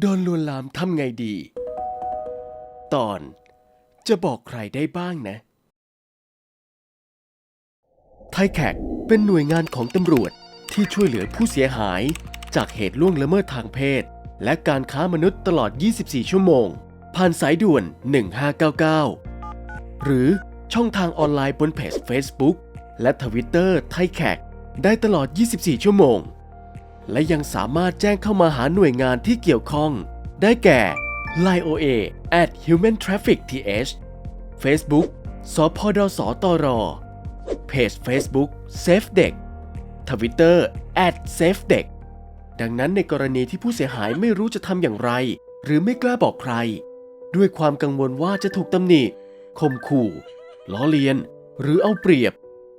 โดนลวนลามทำไงดี ตอนจะบอกใครได้บ้างนะ ไทยแขกเป็นหน่วยงานของตำรวจที่ช่วยเหลือผู้เสียหาย จากเหตุล่วงละเมิดทางเพศ และการค้ามนุษย์ตลอด 24 ชั่วโมง ผ่านสายด่วน 1599 หรือช่องทางออนไลน์บนเพจ Facebook และทวิตเตอร์ไทยแขกได้ตลอด 24 ชั่วโมง และยังสามารถแจ้งเข้ามาหาหน่วยงานที่เกี่ยวข้อง ได้แก่ Line OA at Human Traffic TH Facebook สพดสตร เพจ Facebook Safe เด็ก Twitter at Safe เด็กดังนั้นในกรณีที่ผู้เสียหายไม่รู้จะทำอย่างไร หรือไม่กล้าบอกใคร ด้วยความกังวลว่าจะถูกตำหนิข่มขู่ ล้อเลียน หรือเอาเปรียบ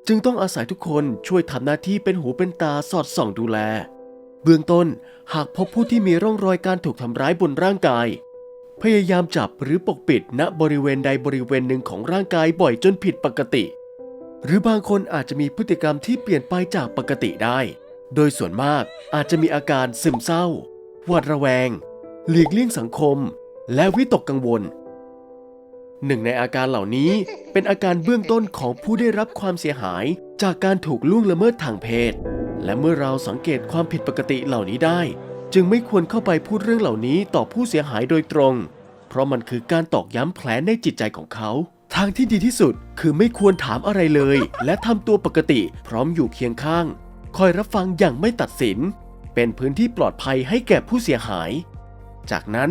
จึงต้องอาศัยทุกคนช่วยทำหน้าที่เป็นหูเป็นตาสอดส่องดูแล เบื้องต้นหากพบผู้ที่มีร่องรอยการถูกทำร้ายบนร่างกาย พยายามจับหรือปกปิดณบริเวณใดบริเวณหนึ่งของร่างกายบ่อยจนผิดปกติ หรือบางคนอาจจะมีพฤติกรรมที่เปลี่ยนไปจากปกติได้ โดยส่วนมากอาจจะมีอาการซึมเศร้า หวาดระแวง หลีกเลี่ยงสังคม และวิตกกังวล หนึ่งในอาการเหล่านี้เป็นอาการเบื้องต้นของผู้ได้รับความเสียหายจากการถูกล่วงละเมิดทางเพศ และเมื่อเราสังเกตความผิดปกติเหล่านี้ได้ จึงไม่ควรเข้าไปพูดเรื่องเหล่านี้ต่อผู้เสียหายโดยตรง เพราะมันคือการตอกย้ำแผลในจิตใจของเขา ทางที่ดีที่สุดคือไม่ควรถามอะไรเลย และทำตัวปกติพร้อมอยู่เคียงข้าง คอยรับฟังอย่างไม่ตัดสิน เป็นพื้นที่ปลอดภัยให้แก่ผู้เสียหาย จากนั้น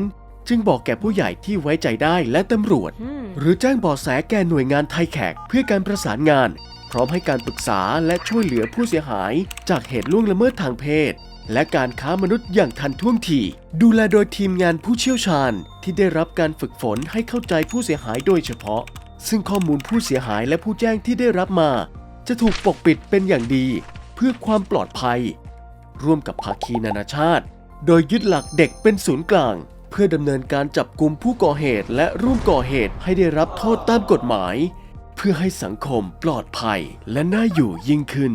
จึงบอกแก่ผู้ใหญ่ที่ไว้ใจได้และตำรวจ หรือแจ้งเบาะแสแก่หน่วยงานไทยแขกเพื่อการประสานงานพ ร้อมให้การปรึกษาและช่วยเหลือผู้เสียหาย จากเหตุล่วงละเมิดทางเพศ และการค้ามนุษย์อย่างทันท่วงทีดูแลโดยทีมงานผู้เชี่ยวชาญ ที่ได้รับการฝึกฝนให้เข้าใจผู้เสียหายโดยเฉพาะ ซึ่งข้อมูลผู้เสียหายและผู้แจ้งที่ได้รับมา จะถูกปกปิดเป็นอย่างดี เพื่อความปลอดภัย ร่วมกับภาคีนานาชาติ โดยยึดหลักเด็กเป็นศูนย์กลาง เพื่อดำเนินการจับกลุ่มผู้ก่อเหตุและร่วมก่อเหตุให้ได้รับโทษตามกฎหมาย พื่อให้สังคมปลอดภัยและน่าอยู่ยิ่งขึ้น